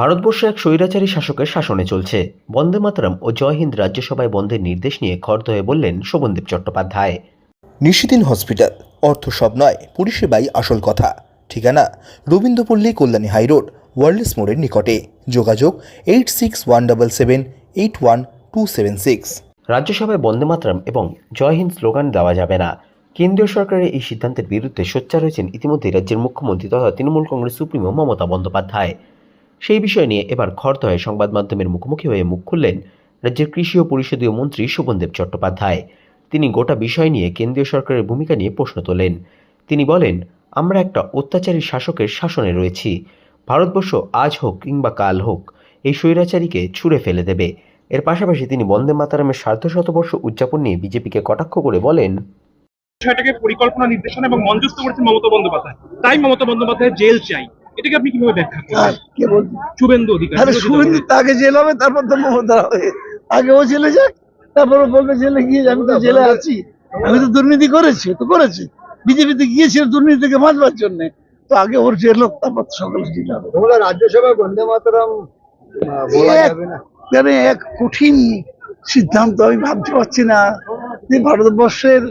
ভারতবর্ষ এক স্বৈরাচারী শাসকের শাসনে চলছে। বন্দে মাতরম ও জয় হিন্দ রাজ্যসভায় বন্ধের নির্দেশ নিয়ে খর্দ হয়ে বললেন শোভনদেব চট্টোপাধ্যায়। নিশিদিন হসপিটাল অর্থ সব নয় পরিষেবাই আসল কথা। ঠিকানা রবীন্দ্রপল্লী কল্যাণী হাইরোড ওয়ার্ল্ডস মোড়ের নিকটে। যোগাযোগ eight six one double seven eight one two seven six. রাজ্যসভায় বন্দে মাতরম এবং জয় হিন্দ স্লোগান দেওয়া যাবে না। কেন্দ্রীয় সরকারের এই সিদ্ধান্তের বিরুদ্ধে সোচ্চার হয়েছেন ইতিমধ্যে রাজ্যের মুখ্যমন্ত্রী তথা তৃণমূল কংগ্রেস সুপ্রিমো মমতা বন্দ্যোপাধ্যায়। সেই বিষয় নিয়ে এবার খর্দ সংবাদ মাধ্যমের মুখোমুখি হয়ে মুখ খুললেন রাজ্যের কৃষি ও পরিষদীয় মন্ত্রী শোভনদেব চট্টোপাধ্যায়। তিনি গোটা বিষয় নিয়ে কেন্দ্রীয় সরকারের ভূমিকা নিয়ে প্রশ্ন তোলেন। তিনি বলেন, আমরা একটা অত্যাচারী শাসকের শাসনে রয়েছি। ভারতবর্ষ আজ হোক কিংবা কাল হোক, এই স্বৈরাচারীকে ছুঁড়ে ফেলে দেবে। এর পাশাপাশি তিনি বন্দে মাতারামের সার্ধ শতবর্ষ উদযাপন নিয়ে বিজেপিকে কটাক্ষ করে বলেন, বিষয়টাকে পরিকল্পনা নির্দেশনা এবং মঞ্চস্থ করেছেন মমতা বন্দ্যোপাধ্যায়। তাই মমতা বন্দ্যোপাধ্যায় জেল চাই। এটাকে আপনি কীভাবে ব্যাখ্যা করেন কে বলছে শুভেন্দু অধিকারী। আরে শুভেন্দু তাকে জেল হবে তারপর তো মমতা হবে। আগে ও জেলে যাক তারপর বলবে জেলে গিয়ে আমি তো জেলে আছি। আমি তো দুর্নীতি করেছি তো করেছি। বিজেপিতে গিয়েছিল দুর্নীতি থেকে বাঁচবার জন্য। তো আগে ওর জেল হোক তারপর সকল জেল হবে তোমরা রাজ্যসভায় বন্দে মাতরম বলা যাবে না। মানে এক কঠিন সিদ্ধান্ত আমি ভাবতে পারছি না। যে ভারতবর্ষের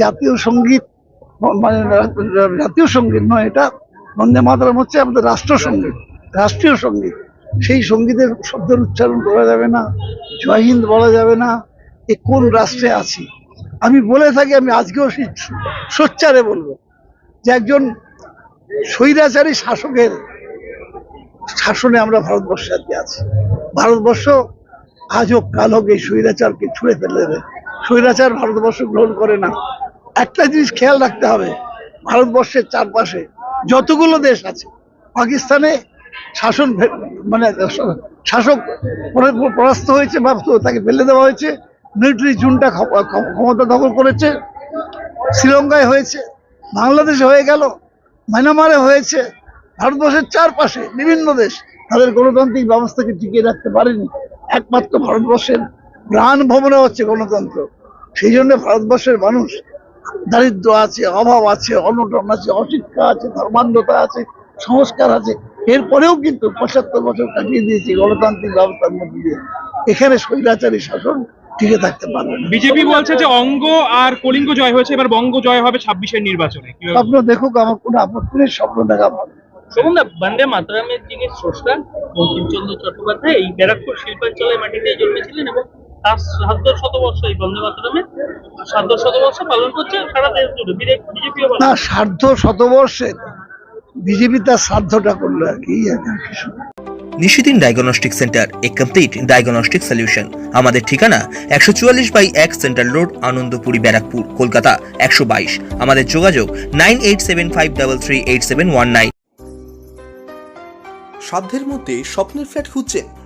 জাতীয় সংগীত মানে জাতীয় সংগীত নয় এটা বন্দে মাতরম হচ্ছে আমাদের রাষ্ট্রসঙ্গীত রাষ্ট্রীয় সংগীত। সেই সঙ্গীতের শব্দের উচ্চারণ করা যাবে না, জয় হিন্দ বলা যাবে না, এ কোন রাষ্ট্রে আছি? আমি বলে থাকি, আমি আজকেও সোচ্চারে বলব যে একজন স্বৈরাচারী শাসকের শাসনে আমরা ভারতবর্ষে আজকে আছি। ভারতবর্ষ আজ হোক, কাল হোক, এই স্বৈরাচারকে ছুঁড়ে ফেলে দেবে। স্বৈরাচার ভারতবর্ষ গ্রহণ করে না। একটা জিনিস খেয়াল রাখতে হবে, ভারতবর্ষের চারপাশে যতগুলো দেশ আছে, পাকিস্তানে শাসন মানে শাসক পরাস্ত হয়েছে বা তাকে ফেলে দেওয়া হয়েছে মিলিটারি জুনটা ক্ষমতা দখল করেছে, শ্রীলঙ্কায় হয়েছে, বাংলাদেশে হয়ে গেল, মায়ানমারে হয়েছে, ভারতবর্ষের চারপাশে বিভিন্ন দেশ তাদের গণতান্ত্রিক ব্যবস্থাকে টিকিয়ে রাখতে পারেনি। একমাত্র ভারতবর্ষের প্রাণ ভবনে হচ্ছে গণতন্ত্র। সেই জন্য ভারতবর্ষের মানুষ দারিদ্র আছে অভাব আছে অনটন আছে অশিক্ষা আছে ধর্মান্ধতা আছে সংস্কার আছে। এরপরেও কিন্তু পঁচাত্তর বছর কাটিয়ে দিয়েছে গণতান্ত্রিক ব্যবস্থার মধ্যে দিয়ে। এখানে স্বৈরাচারী শাসন টিকে থাকতে পারবে না। বিজেপি বলছে যে অঙ্গ আর কলিঙ্গ জয় হয়েছে এবার বঙ্গ জয় হবে ছাব্বিশের নির্বাচনে। স্বপ্ন দেখুক আমার কোনো আপত্তি নেই স্বপ্ন দেখা ভালো শোভনদা বন্দে মাতরমের যিনি স্রষ্টা বঙ্কিমচন্দ্র চট্টোপাধ্যায় এই ব্যারাকপুর শিল্পাঞ্চলের মাটিতে জন্মেছিলেন এবং তার সাধ্য শতবর্ষ এই বন্দে মাতরমের সাধ্য শতবর্ষ পালন করছে সারা দেশ জুড়ে। বিজেপিও না শতবর্ষের বিজেপি তার সাধ্যটা করল আর কি। Nishidin diagnostic centre a complete diagnostic solution. আমাদের ঠিকানা একশো চুয়াল্লিশ বাই এক সেন্ট্রাল রোড আনন্দপুরি ব্যারাকপুর কলকাতা একশো বাইশ। আমাদের যোগাযোগ nine eight seven five double three eight seven one nine. সাধ্যের মধ্যে স্বপ্নের ফ্ল্যাট খুঁজছেন